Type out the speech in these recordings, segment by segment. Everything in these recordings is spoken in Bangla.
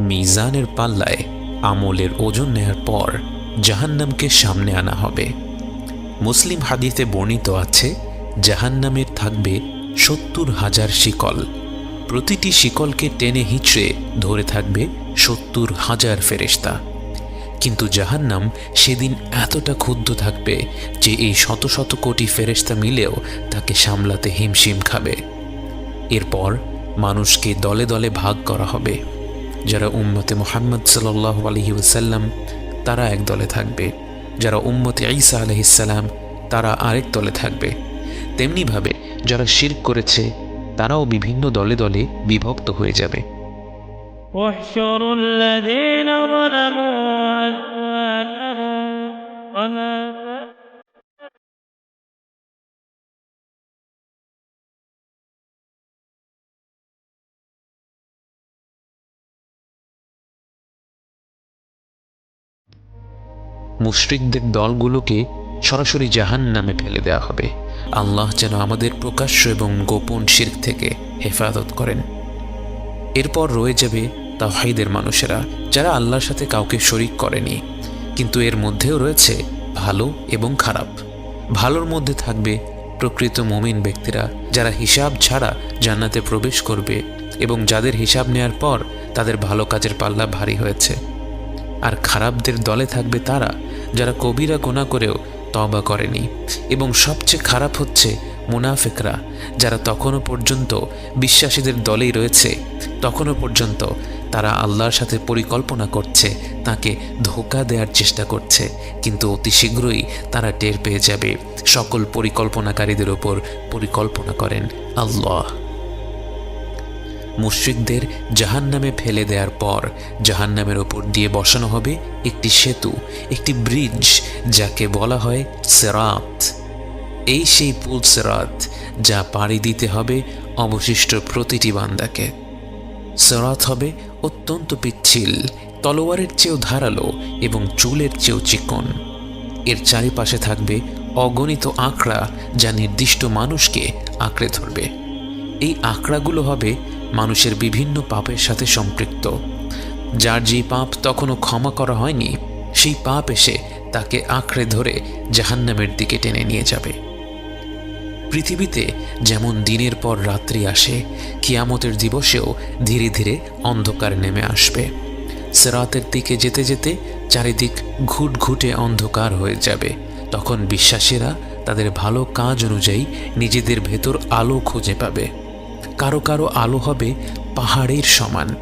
মিজানের পাল্লায় আমলের ওজন নেয়ার পর জাহান্নামকে সামনে আনা হবে। মুসলিম হাদিতে বর্ণিত আছে, জাহান্নামের থাকবে সত্তর হাজার শিকল। প্রতিটি শিকলকে টেনে হিঁচড়ে ধরে থাকবে সত্তর হাজার ফেরেশতা। কিন্তু জাহান্নাম সেদিন এতটা ক্ষুব্ধ থাকবে যে এই শত শত কোটি ফেরেশতা মিলেও তাকে সামলাতে হিমশিম খাবে। এরপর মানুষকে দলে দলে ভাগ করা হবে যারা উম্মতে মোহাম্মদ সাল্লাহ আলহি ওসাল্লাম তারা এক দলে থাকবে যারা উম্মতে ঈসা আলহিসাল্লাম তারা আরেক দলে থাকবে তেমনিভাবে যারা শির করেছে তারাও বিভিন্ন দলে দলে বিভক্ত হয়ে যাবে واحشروا الذين ظلموا وما মুশরিকদের দলগুলোকে সরাসরি জাহান নামে ফেলে দেওয়া হবে। আল্লাহ যেন আমাদের প্রকাশ্য এবং গোপন শির্ক থেকে হেফাজত করেন। এরপর রয়ে যাবে তাওহাইদের মানুষেরা, যারা আল্লাহর সাথে কাউকে শরিক করেনি। কিন্তু এর মধ্যেও রয়েছে ভালো এবং খারাপ। ভালোর মধ্যে থাকবে প্রকৃত মমিন ব্যক্তিরা, যারা হিসাব ছাড়া জান্নাতে প্রবেশ করবে এবং যাদের হিসাব নেয়ার পর তাদের ভালো কাজের পাল্লা ভারী হয়েছে। আর খারাপদের দলে থাকবে তারা যারা কবিরা গোনা করেও তবা করেনি। এবং সবচেয়ে খারাপ হচ্ছে মুনাফেকরা, যারা তখনও পর্যন্ত বিশ্বাসীদের দলেই রয়েছে, তখনও পর্যন্ত তারা আল্লাহর সাথে পরিকল্পনা করছে, তাকে ধোকা দেওয়ার চেষ্টা করছে। কিন্তু অতি শীঘ্রই তারা টের পেয়ে যাবে, সকল পরিকল্পনাকারীদের ওপর পরিকল্পনা করেন আল্লাহ। মুশ্রিকদের জাহান্নামে ফেলে দেওয়ার পর জাহান্নামের ওপর দিয়ে বসানো হবে একটি সেতু, একটি ব্রিজ যাকে বলা হয় সেরাত। এই সেই পুল সেরাত যা পাড়ি দিতে হবে অবশিষ্ট প্রতিটি বান্দাকে। সেরাত হবে অত্যন্ত পিচ্ছিল, তলোয়ারের চেয়েও ধারালো এবং চুলের চেয়েও চিকন। এর চারিপাশে থাকবে অগণিত আঁকড়া যা নির্দিষ্ট মানুষকে আঁকড়ে ধরবে। এই আঁকড়াগুলো হবে মানুষের বিভিন্ন পাপের সাথে সম্পৃক্ত। যার যে পাপ তখনও ক্ষমা করা হয়নি, সেই পাপ এসে তাকে আঁকড়ে ধরে জাহান্নামের দিকে টেনে নিয়ে যাবে। পৃথিবীতে যেমন দিনের পর রাত্রি আসে, কিয়ামতের দিবসেও ধীরে ধীরে অন্ধকার নেমে আসবে। সেরাতের দিকে যেতে যেতে চারিদিক ঘুটঘুটে অন্ধকার হয়ে যাবে। তখন বিশ্বাসীরা তাদের ভালো কাজ অনুযায়ী নিজেদের ভেতর আলো খুঁজে পাবে। কারও কারও আলো হবে পাহাড়ের সমান।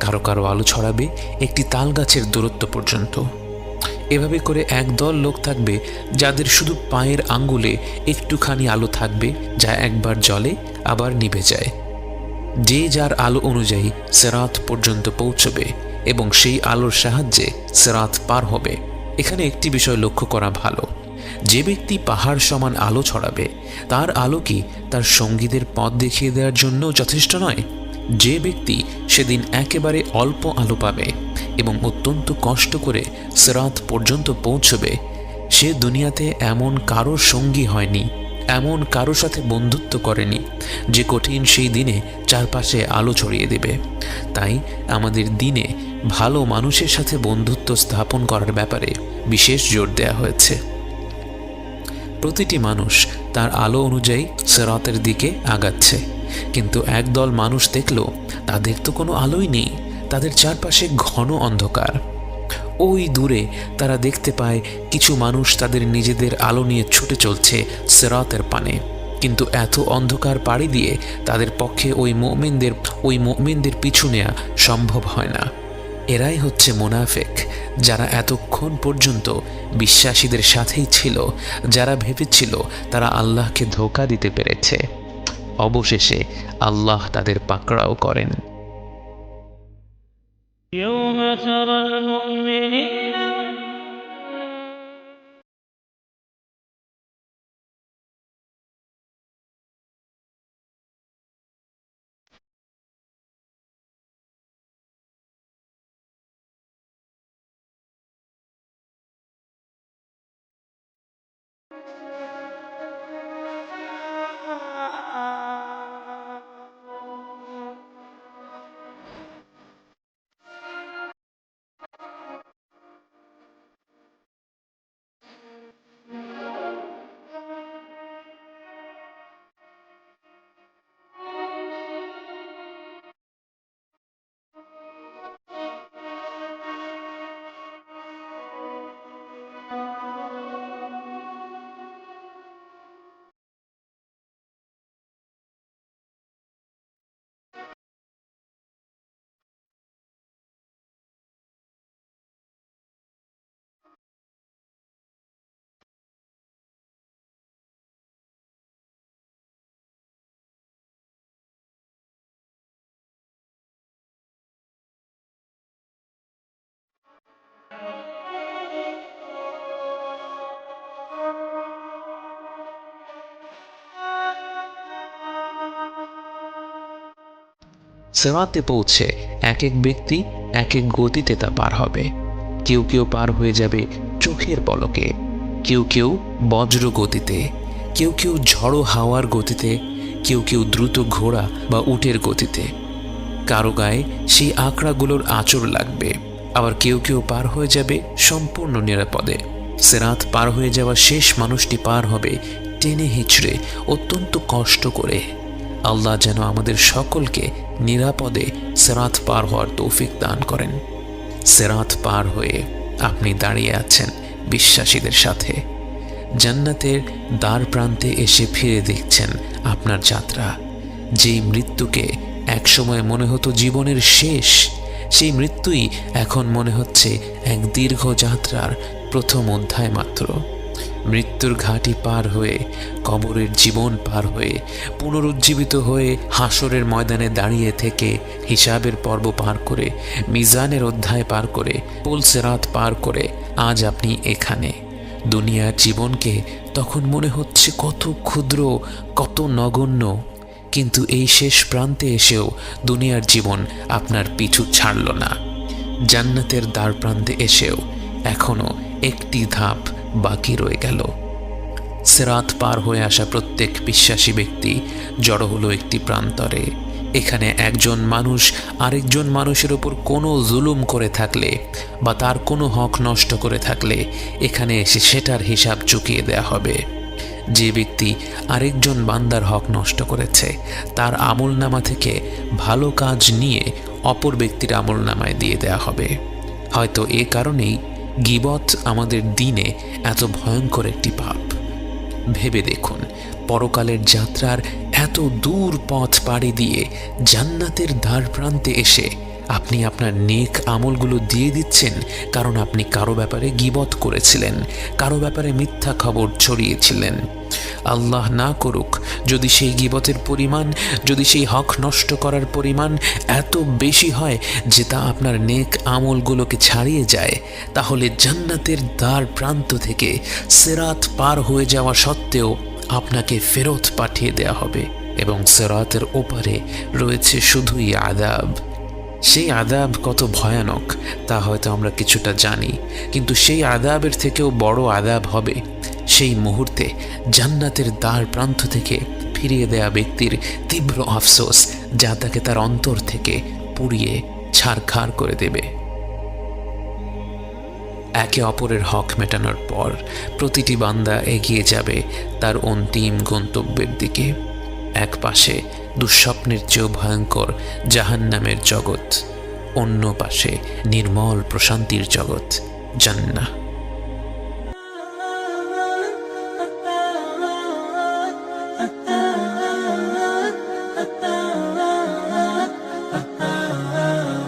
কারও কারও আলো ছড়াবে একটি তাল গাছের দূরত্ব পর্যন্ত। এভাবে করে একদল লোক থাকবে যাদের শুধু পায়ের আঙ্গুলে একটুখানি আলো থাকবে যা একবার জলে আবার নিভে যায়। যে যার আলো অনুযায়ী সেরাত পর্যন্ত পৌঁছবে এবং সেই আলোর সাহায্যে সেরাত পার হবে। এখানে একটি বিষয় লক্ষ্য করা ভালো। যে ব্যক্তি পাহাড় সমান আলো ছড়াবে, তার আলো কি তার সঙ্গীদের পথ দেখিয়ে দেওয়ার জন্য যথেষ্ট নয়? যে ব্যক্তি সেদিন একেবারে অল্প আলো পাবে এবং অত্যন্ত কষ্ট করে সেরাত পর্যন্ত পৌঁছবে, সে দুনিয়াতে এমন কারোর সঙ্গী হয়নি, এমন কারোর সাথে বন্ধুত্ব করেনি যে কঠিন সেই দিনে চারপাশে আলো ছড়িয়ে দেবে। তাই আমাদের দিনে ভালো মানুষের সাথে বন্ধুত্ব স্থাপন করার ব্যাপারে বিশেষ জোর দেওয়া হয়েছে। প্রতিটি মানুষ তার আলো অনুযায়ী সেরাতের দিকে আগাচ্ছে। কিন্তু একদল মানুষ দেখল, তাদের তো কোনো আলোই নেই, তাদের চারপাশে ঘন অন্ধকার। ওই দূরে তারা দেখতে পায়, কিছু মানুষ তাদের নিজেদের আলো নিয়ে ছুটে চলছে সেরাতের পানে। কিন্তু এত অন্ধকার পাড়ি দিয়ে তাদের পক্ষে ওই মোমেনদের ওই মোমেনদের পিছু নেওয়া সম্ভব হয় না। এরাই হচ্ছে মোনাফেক যারা এতক্ষণ পর্যন্ত বিশ্বাসীদের সাথেই ছিল যারা ভেবেছিল তারা আল্লাহকে ধোকা দিতে পেরেছে অবশেষে আল্লাহ তাদের পাকড়াও করেন يوم ترى المؤمنين সেরাতে পৌঁছে এক এক ব্যক্তি এক এক গতিতে তা পার হবে। কেউ কেউ পার হয়ে যাবে চোখের পলকে। কেউ কেউ বজ্র গতিতে, কেউ কেউ ঝড়ো হাওয়ার গতিতে, কেউ কেউ দ্রুত ঘোড়া বা উটের গতিতে। কারও গায়ে সেই আঁকড়াগুলোর আঁচড় লাগবে, আবার কেউ কেউ পার হয়ে যাবে সম্পূর্ণ নিরাপদে। সেরাত পার হয়ে যাওয়া শেষ মানুষটি পার হবে টেনে হিচড়ে অত্যন্ত কষ্ট করে। আল্লাহ যেন আমাদের সকলকে নিরাপদে সেরাত পার হওয়ার তৌফিক দান করেন। সেরাত পার হয়ে আপনি দাঁড়িয়ে আছেন বিশ্বাসীদের সাথে। জান্নাতের দ্বার প্রান্তে এসে ফিরে দেখছেন আপনার যাত্রা। যেই মৃত্যুকে একসময় মনে হতো জীবনের শেষ, সেই মৃত্যুই এখন মনে হচ্ছে এক দীর্ঘ যাত্রার প্রথম অধ্যায় মাত্র। মৃত্যুর ঘাটি পার হয়ে, কবরের জীবন পার হয়ে, পুনরুজ্জীবিত হয়ে হাসরের ময়দানে দাঁড়িয়ে থেকে হিসাবের পর্ব পার করে, মিজানের অধ্যায় পার করে, পুলসেরাত পার করে আজ আপনি এখানে। দুনিয়ার জীবনকে তখন মনে হচ্ছে কত ক্ষুদ্র, কত নগণ্য, কিন্তু এই শেষ প্রান্তে এসেও দুনিয়ার জীবন আপনার পিছু ছাড়ল না। জান্নাতের দ্বার প্রান্তে এসেও এখনও একটি ধাপ বাকি রয়ে গেল। সেরাত পার হয়ে আসা প্রত্যেক বিশ্বাসী ব্যক্তি জড়ো হলো একটি প্রান্তরে। এখানে একজন মানুষ আরেকজন মানুষের ওপর কোনো জুলুম করে থাকলে বা তার কোনো হক নষ্ট করে থাকলে এখানে এসে সেটার হিসাব চুকিয়ে দেয়া হবে। যে ব্যক্তি আরেকজন বান্দার হক নষ্ট করেছে, তার আমল নামা থেকে ভালো কাজ নিয়ে অপর ব্যক্তির আমল নামায় দিয়ে দেয়া হবে। হয়তো এ কারণেই গিবত আমাদের দিনে এত ভয়ঙ্কর একটি পাপ। ভেবে দেখুন, পরকালের যাত্রার এত দূর পথ পাড়ি দিয়ে জান্নাতের দ্বার প্রান্তে এসে আপনি আপনার নেক আমলগুলো দিয়ে দিচ্ছেন কারণ আপনি কারও ব্যাপারে গিবত করেছিলেন, কারও ব্যাপারে মিথ্যা খবর ছড়িয়েছিলেন। আল্লাহ না করুক, যদি সেই গিবতের পরিমাণ, যদি সেই হক নষ্ট করার পরিমাণ এত বেশি হয় যে তা আপনার নেক আমলগুলোকে ছাড়িয়ে যায়, তাহলে জান্নাতের দ্বার প্রান্ত থেকে সেরাত পার হয়ে যাওয়া সত্ত্বেও আপনাকে ফেরত পাঠিয়ে দেয়া হবে এবং সেরাতের ওপারে রয়েছে শুধুই আদাব সেই আদাব কত ভয়ানক, তা হয়তো আমরা কিছুটা জানি, কিন্তু সেই আদাবের থেকেও বড় আদাব হবে সেই মুহূর্তে জান্নাতের দ্বার প্রান্ত থেকে ফিরিয়ে দেয়া ব্যক্তির তীব্র আফসোস, যা তাকে তার অন্তর থেকে পুড়িয়ে ছাড়খাড় করে দেবে। একে অপরের হক মেটানোর পর প্রতিটি বান্দা এগিয়ে যাবে তার অন্তিম গন্তব্যের দিকে। এক পাশে দুঃস্বপ্নের চেয়েও ভয়ঙ্কর জাহান নামের জগৎ অন্য পাশে নির্মল প্রশান্তির জগৎ জান্নাহ।